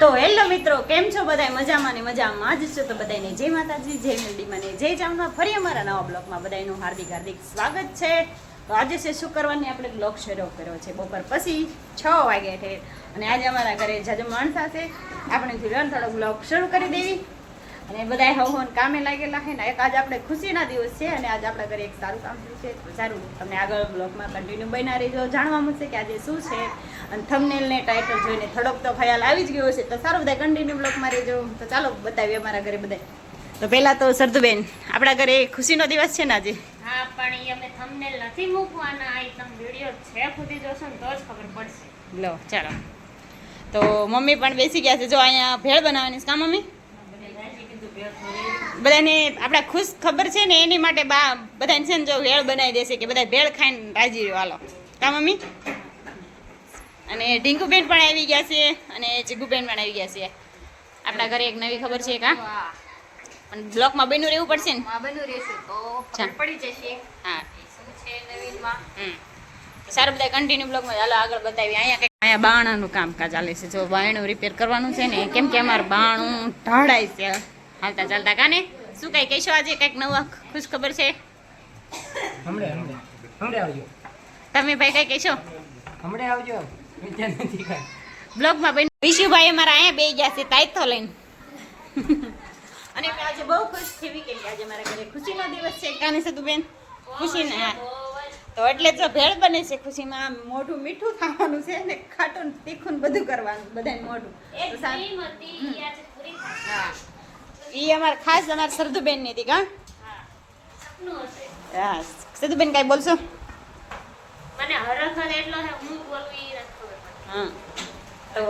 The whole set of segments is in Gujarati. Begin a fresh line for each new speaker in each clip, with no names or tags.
તો હેલો મિત્રો, કેમ છો બધા મજામાં ને મજામાં જ છો તો બધાને જય માતાજી, જય મેલડીમાં ને જય જામમાં ફરી અમારા નવા બ્લોગમાં બધાનું હાર્દિક હાર્દિક સ્વાગત છે. તો આજે છે શુક્રવારની આપણે બ્લોગ શરૂ કર્યો છે. બપોર પછી છ વાગે ઠેર અને આજે અમારા ઘરે જજમાન સાથે આપણે ધીરણ થોડો બ્લોગ શરૂ કરી દેવી. અને બધા હવ હવન કામે લાગેલા છે ને એક આજ આપણે ખુશીના દિવસ છે અને આજ આપણા ઘરે એક સારું કામ થયું છે. તો સારું તમને આગળ બ્લોગમાં કન્ટિન્યુ બન્યા રહેજો. જાણવા મળશે કે આજે શું છે. અને થમનેલને ને ટાઇટલ જોઈને થોડોક તો ખ્યાલ આવી જ ગયો છે તો સારું બધા કન્ટિન્યુ બ્લોગમાં રહેજો. તો ચાલો બતાવીએ અમારા ઘરે બધા તો પહેલાં તો સરદુબેન આપણા ઘરે ખુશીનો દિવસ છે ને આજે?
હા પણ એ અમે થંબનેલ નથી મૂકવાના. આ તમે વિડિયો છે ખુદી જોશો ને તો જ ખબર પડશે.
લો ચાલો. તો મમ્મી પણ બેસી ગયા છે. જો અહીંયા ભેળ બનાવવાની છે. કા મમ્મી? બધાને આપણા ખુશ ખબર છે ને એની માટે બા બધાને છે ને જો ભેળ બનાવી દેશે કે બધા ભેળ ખાઈને રાજી રહ્યો હાલો. કા મમ્મી? અને ઢીંકુબેન પણ આવી ગયા છે અને જીગુબેન પણ આવી ગયા છે. આપણા ઘરે એક નવી ખબર છે કા? પણ બ્લોકમાં બન્યું રહેવું પડશે ને?
બન્યું રહેશે. તો. પડી જશે.
હા.
શું છે નવીનમાં?
હમ. સારું બધા કન્ટિન્યુ બ્લોગમાં ચાલો આગળ બતાવી અહીંયા કંઈક અહીંયા બાણાનું કામકાજ ચાલે છે. જો બાયણું રિપેર કરવાનું છે ને કેમ કે અમારું બાણું ઢાળાય છે. હાલતા ચાલતા કાને? શું કઈ કહેશો આજે? કંઈક નવા ખુશ ખબર છે?
હમણે હમણે. હમણે આવજો.
તમે ભાઈ કઈ કહેશો?
હમણે આવજો. વિચાર નથી કાંઈ.
બ્લોગમાં બેન વિશુભાઈ અમારા અહીંયા બે ગયા છે તાઈથો લઈને. અને મેં આજે બહુ ખુશ થઈ કે આજે મારા ઘરે ખુશીનો દિવસ છે. કાને છે તું બેન ખુશીને હા. તો એટલે જો ભેળ બને છે ખુશીમાં આમ મોઢું મીઠું થવાનું છે ને ખાટું તીખું બધું કરવાનું બધાને મોઢું. હા. ઈ અમાર ખાસ અમાર સરદુબેનની હતી કા
હા
સરદુબેન કઈ બોલશો?
મને હરખર એટલો છે હું બોલું ઈ
હા. તો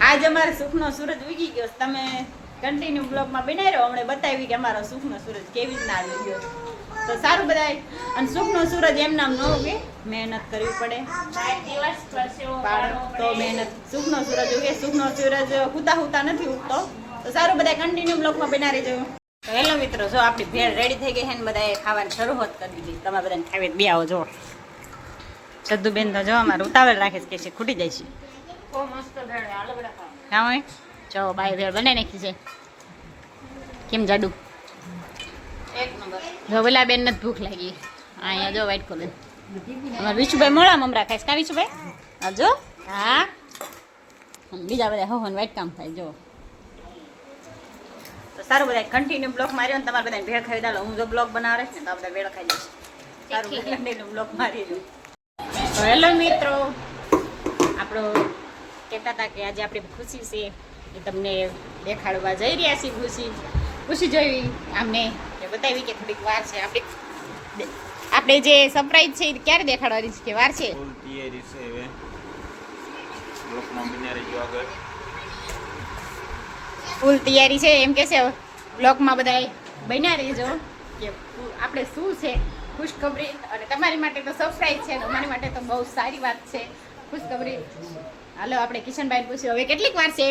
આજ અમારે સુખનો સૂરજ ઉગી ગયો તમે કન્ટિન્યુ બ્લોગમાં બનાવી રહ્યો હમણે બતાવી કે અમારો સુખનો સૂરજ કેવી રીતના આવી ગયો તો સારું બધાય. અને સુખનો સૂરજ એમ નામ ન ઉગે મહેનત કરવી પડે. તો મહેનત. સુખનો સૂરજ ઉગે. સુખનો સૂરજ હુતા હુતા નથી ઉગતો. તો સારું બધા કન્ટિન્યુ બ્લોગમાં બના રહેજો. તો હેલો મિત્રો જો આપણી ભેળ રેડી થઈ ગઈ છે ને બધાએ ખાવાની શરૂઆત કરી દીધી. તમે બધાને ખાવી બે આવો જો સદ્દુબેન તો જો અમારે ઉતાવળ રાખે છે કે છે ખૂટી જાય છે. હા હોય જો બાય ભેળ બનાવી નાખી છે. કેમ જાડુ?
એક નંબર.
જો પેલા બેન નથી ભૂખ લાગી. અહીંયા જો વાઈટ કોલેજ અમારે વિશુભાઈ મોળા મમરા ખાઈશ કા વિશુભાઈ? હા જો. હા બીજા બધા હોન વાઈટ કામ થાય જો. સારું બધા કન્ટિન્યુ બ્લોક માર્યો ને તમારે બધા ભેળ ખાઈ દાલો હું જો બ્લોક બનાવે છે તો બધા ભેળ ખાઈ જશે સારું કન્ટિન્યુ બ્લોક મારી દઉં તો હેલો મિત્રો. આપણો કહેતા હતા કે આજે આપણી ખુશી છે એ તમને દેખાડવા જઈ રહ્યા છીએ ખુશી. ખુશી જોઈ આમને બતાવી કે થોડીક વાર છે. આપણી આપણે જે સરપ્રાઈઝ છે એ ક્યારે દેખાડવાની છે કે વાર છે?
ફૂલ તૈયારી છે હવે. બ્લોકમાં બન્યા જો આગળ.
ફૂલ તૈયારી છે. એમ કે છે બ્લોગમાં બધા બન્યા રહેજો. કે આપણે શું છે? ખુશખબરી. અને તમારી માટે તો સરપ્રાઈઝ છે. તમારી માટે તો બહુ સારી વાત છે. ખુશખબરી. હાલો આપણે કિશનભાઈ પૂછ્યું હવે કેટલીક વાર છે?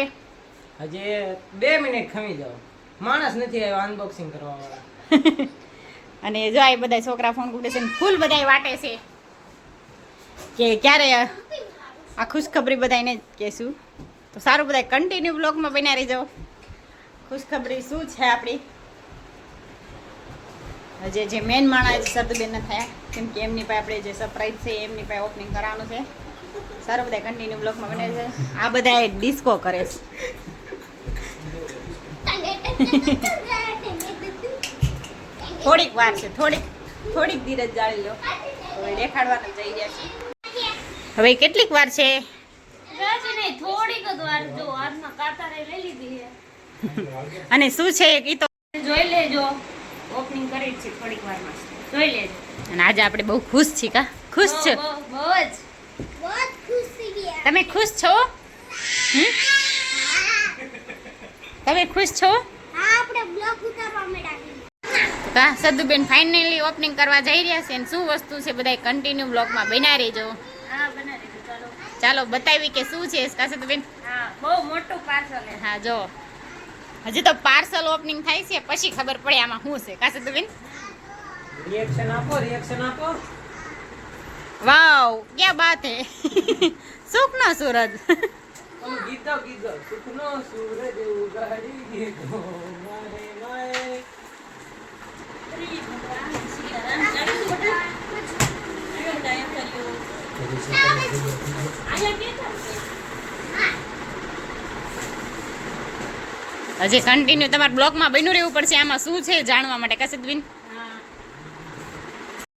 હજી બે મિનિટ ખમી જાઓ. માણસ નથી આવ્યો અનબોક્સિંગ કરવા વાળા
અને જો આ બધા છોકરા ફોન કુટે છે ફૂલ બધા વાટે છે. કે ક્યારે આ ખુશખબરી બધાને કહેશું. તો સારું બધા કન્ટિન્યુ બ્લોગમાં બન્યા રહેજો. ખુશખબરી શું છે આપણી? જે જે મેન માણસ સરદુબેન થયા. કેમ કે એમની પાસે આપણે જે સરપ્રાઈઝ છે, એમની પાસે ઓપનિંગ કરવાનું છે. સારું બધા કન્ટિન્યુ બ્લોકમાં બને છે. આ બધા ડિસ્કો કરે છે. થોડીક વાર છે, થોડીક થોડીક ધીરજ જાળી લો. હવે દેખાડવાનું જઈ રહ્યા છે. હવે કેટલીક વાર છે?
થોડીક જ વાર જો હાથમાં કાતારે લઈ લીધી છે.
અને શું છે એ તો
જોઈ લેજો. ઓપનિંગ કરી છે થોડીક વારમાં. જોઈ લેજો.
અને આજે આપણે બહુ ખુશ છીએ કા? ખુશ છો?
બહુ બહુ જ.
તમે ખુશ છો? હમ? તમે ખુશ છો? તો કા સદુબેન ફાઇનલી ઓપનિંગ કરવા જઈ રહ્યા છે અને શું વસ્તુ છે બધા કન્ટિન્યુ બ્લોગમાં બના રહેજો.
હા ચાલો.
ચાલો બતાવી કે શું છે? કા સદુબેન
હા બહુ મોટું પાર્સલ છે.
હા જો હજી તો પાર્સલ ઓપનિંગ થાય છે પછી ખબર પડે આમાં શું છે. કાસે તો બેન
રિએક્શન આપો રિએક્શન આપો.
વાવ ક્યાં બાત હે? સુખ નો સૂરજ
ગીતો ગીતો ગીત. સુખનો સૂરજ ઉગાડી દીધો.
હજી કન્ટિન્યુ તમારા બ્લોગમાં બન્યું રહેવું પડશે. આમાં શું છે જાણવા માટે? કસિદબીન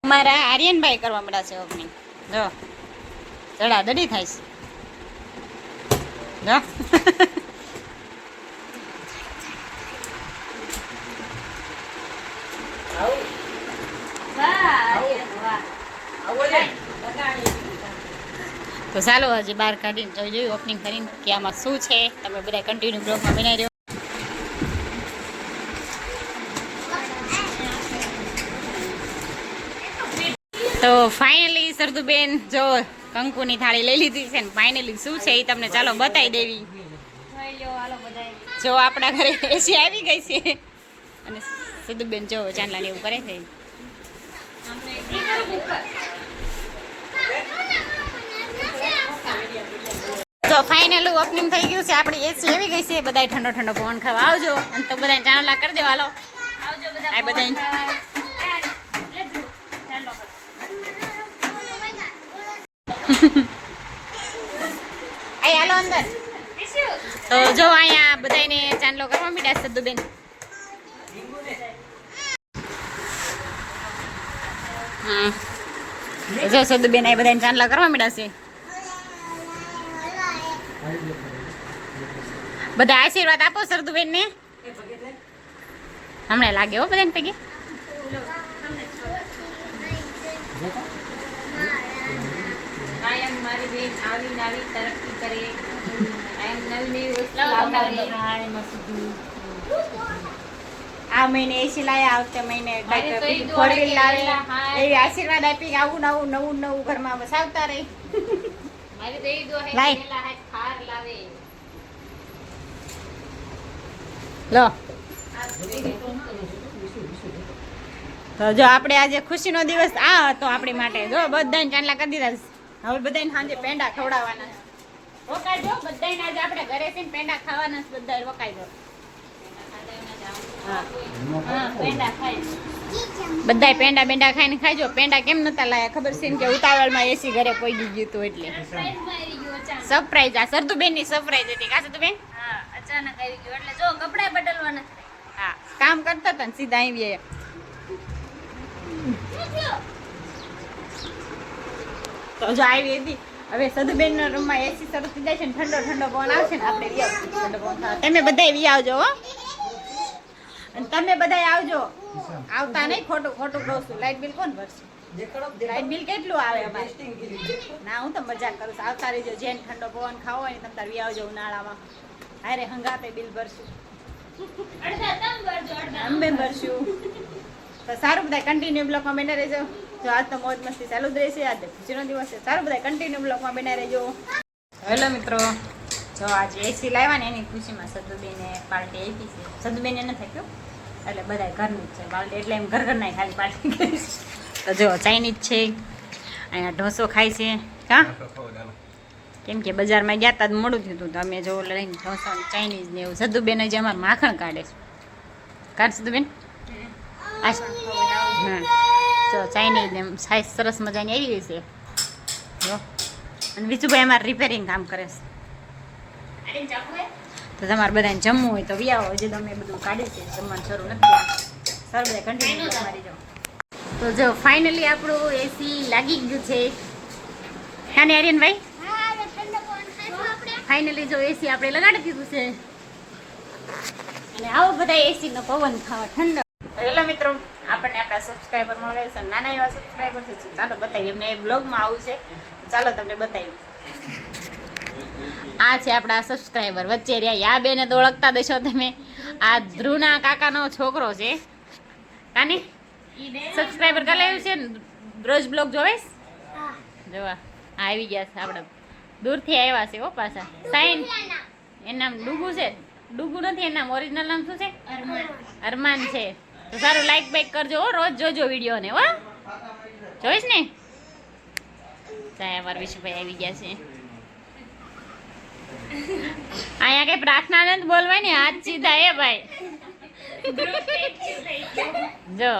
અમારા આર્યનભાઈ કરવા મળ્યા છે ઓપનિંગ જો. ચડા દડી થાય છે. જો. તો ચાલો હજી બહાર કાઢીને જોઈ જોયું ઓપનિંગ કરીને કે આમાં શું છે? તમે બધા કન્ટિન્યુ બ્લોગમાં બનાવી તો ફાઇનલી સરદુબેન જો કંકુની થાળી લઈ લીધી છે ને ફાઇનલી શું છે એ તમને ચાલો બતાવી દેવી. જો આપણા ઘરે એસી આવી ગઈ છે. અને સિદ્ધુબેન જો ચાંદલા એવું કરે છે. તો ફાઇનલ ઓપનિંગ થઈ ગયું છે. આપણી એસી આવી ગઈ છે. બધાય ઠંડો ઠંડો પવન ખાવા આવજો. અને તો બધા ચાંદલા કરી દેવા હાલો.
આવજો બધા
બધાય.
લેજો. ચાલો
આય હાલો અંદર
ટીસ્યુ.
તો જો અહીંયા બધાને ચાંદલો કરવા મીડ્યા સદ્દુબેન. હા જો સદ્દુબેન આ બધાને ચાંદલા કરવા મીડ્યા છે. બધા આશીર્વાદ આપો સરદુબેન ને હમણાં લાગે હો બધાને પગે.
આવી નાવી તરક્કી કરે.
આ મહિને એસી લાયા આવતે મહિને ફોર
દોડે
વ્હીલ
કે
લાવે
વેલા હાય.
એવી આશીર્વાદ આપી આવું નવું નવું નવું ઘરમાં વસાવતા રહી. લો તો જો આપણે આજે ખુશીનો દિવસ આ હતો આપણી માટે. જો બધાને ચાંદલા કરી દીધા. હવે બધાને સાંજે પેંડા ખવડાવવાના બધાને આજે આપણે ઘરે પેંડા ખાવાના છે બધા રોકાજો હા. હા પેંડા બેંડા ખાઈને ખાજો પેંડા કેમ નતા લાયા? ખબર છે કે કે ઉતાવળમાં એસી ઘરે પડી ગયું હતું એટલે.
માં ગયું.
સરપ્રાઈઝ આ સરદુબેનની સરપ્રાઈઝ હતી. કા સરદુબેન
હા અચાનક આવી ગયું. એટલે જો કપડા બદલવાના
હા કામ કરતા હતા ને સીધા આવી તો જો આવી હતી. હવે સદબેન ના રૂમમાં એસી શરૂ થઈ જાય છે ને ઠંડો ઠંડો પવન આવશે ને આપણે ઠંડો પવન તમે બધા વી આવજો હો. અને તમે બધા આવજો. આવતા નહીં ખોટું ખોટું કહું છું. લાઇટ બિલ કોણ ભરશે?
લાઈટ
લાઇટ બિલ કેટલું આવે અમારે? ના હું તો મજાક કરું છું. આવતા રહેજો જેને ઠંડો પવન ખાવો હોય ને તમે તાર વી આવજો ઉનાળામાં. હારે હંગાતે બિલ ભરશું. અંબે ભરશું. તો સારું બધા કન્ટિન્યુ બ્લોકમાં બેઠા રહેજો. જો આજ તો મોજ મસ્તી ચાલુ જ રહેશે આજે ખુશીનો દિવસ છે. સારું બધા કન્ટિન્યુ બ્લોકમાં બને રહેજો. હેલો મિત્રો. જો આજે એસી લાવ્યા ને એની ખુશીમાં સદુબેને પાર્ટી આપી છે. સદુબેને નથી આપ્યું એટલે બધા ઘરની જ છે. પાર્ટી એટલે એમ ઘર ઘરના ખાલી પાર્ટી તો જો ચાઇનીઝ છે. અહીંયા ઢોસો ખાય છે. હા? કેમ કે બજારમાં ગયા તા જ મોડું થયું હતું તો અમે જો લઈને ઢોસા ચાઇનીઝ ને એવું સદુબેન જે અમારે માખણ કાઢે છે. કાઢ સદુબેન આ હા તો ચાઇનીઝ એમ સાઈઝ સરસ મજાની આવી ગઈ છે. જો. અને વિજુભાઈ અમારે રિપેરિંગ કામ કરે છે? તો તમારે બધાને જમવું હોય તો વ્યાવો હજી તમે બધું કાઢી છે. જમવાનું શરૂ નથી સર, બધા કન્ટિન્યુ તમારી જાઓ તો જો ફાઇનલી આપણું એસી લાગી ગયું છે. કાને આર્યનભાઈ ફાઇનલી જો એસી આપણે લગાડી દીધું છે. અને આવો બધા એસી નો પવન ખાવા ઠંડો. હેલો મિત્રો આપણને આપણા સબસ્ક્રાઈબર મળે છે નાના એવા સબસ્ક્રાઈબર છે ચાલો બતાવીએ. એમને બ્લોગમાં આવું છે. ચાલો તમને બતાવ્યું આ છે આપણા સબસ્ક્રાઈબર વચ્ચે રહ્યા. યા બેને તો ઓળખતા દેશો તમે. આ ધ્રુવના કાકાનો છોકરો છે. કાની? સબસ્ક્રાઈબર કરી લેવું છે રોજ બ્લોગ જોવેશ જોવા. આવી ગયા છે આપણે. દૂરથી આવ્યા છે ઓ પાછા. સાઈન. એનું નામ ડુગુ છે. ડુગુ નથી એનું નામ ઓરિજિનલ નામ શું છે?
અરમાન
છે. તો સારું લાઈક બાઈક કરજો હો રોજ જોજો વીડિયો ને હો જોઈશ ને ચાય અમારા વિશુભાઈ આવી ગયા છે અહીંયા કઈ પ્રાર્થના નથી ને હાથ સીધા એ ભાઈ જો.